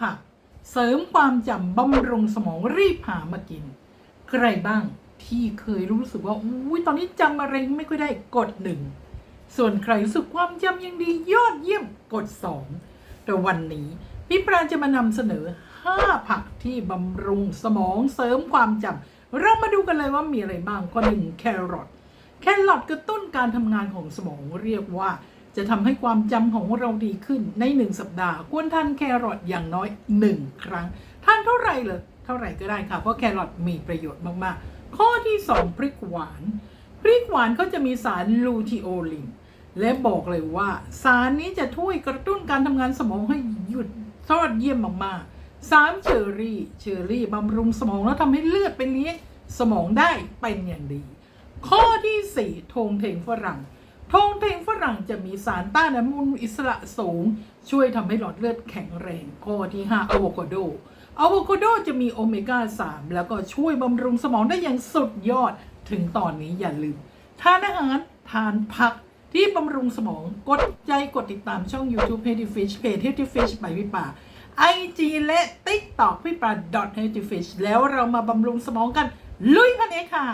ผักเสริมความจำบำรุงสมองรีบหามากิน ใครบ้างที่เคยรู้สึกว่าอุ้ยตอนนี้จำอะไรไม่ค่อยได้กดหนึ่งส่วนใครรู้สึกความจำยังดียอดเยี่ยมกดสองแต่วันนี้พี่ปราจะมานำเสนอ 5 ผักที่บำรุงสมองเสริมความจำเรามาดูกันเลยว่ามีอะไรบ้างก็หนึ่งแครอทแครอทกระตุ้นการทำงานของสมองเรียกว่า จะทำให้ความจำของเราดีขึ้นในหนึ่งสัปดาห์ ควรทานแครอทอย่างน้อย 1 ครั้ง ทานเท่าไหร่เลยเท่าไหร่ก็ได้ค่ะ เพราะแครอทมีประโยชน์มากๆ ข้อที่ 2 พริกหวาน พริกหวานก็จะมีสารลูทีโอลิน และบอกเลยว่า สารนี้จะช่วยกระตุ้นการทำงานสมองให้หยุดยอดเยี่ยมมากๆสามเชอร์รี่ เชอร์รี่บำรุงสมองแล้วทำให้เลือดไปเลี้ยงสมองได้เป็นอย่างดี ข้อที่สี่ธงเทงฝรั่ง ธงเทงฝรั่งจะมีสารต้านอนุมูลอิสระสูง ช่วยทำให้หลอดเลือดแข็งแรงข้อที่ห้าอะโวคาโดอะโวคาโดจะมีโอเมก้า 3 แล้วก็ช่วยบำรุงสมองได้อย่างสุดยอด ถึงตอนนี้อย่าลืม ทานอาหาร ทานผักที่บำรุงสมองกดใจกดติดตามช่อง YouTube Healthy Fish เพจ Healthy Fish ไปพี่ป่า IG และ TikTok พี่ป่า Healthy Fish แล้วเรามาบำรุงสมองกัน ลุยพันเอกค่ะ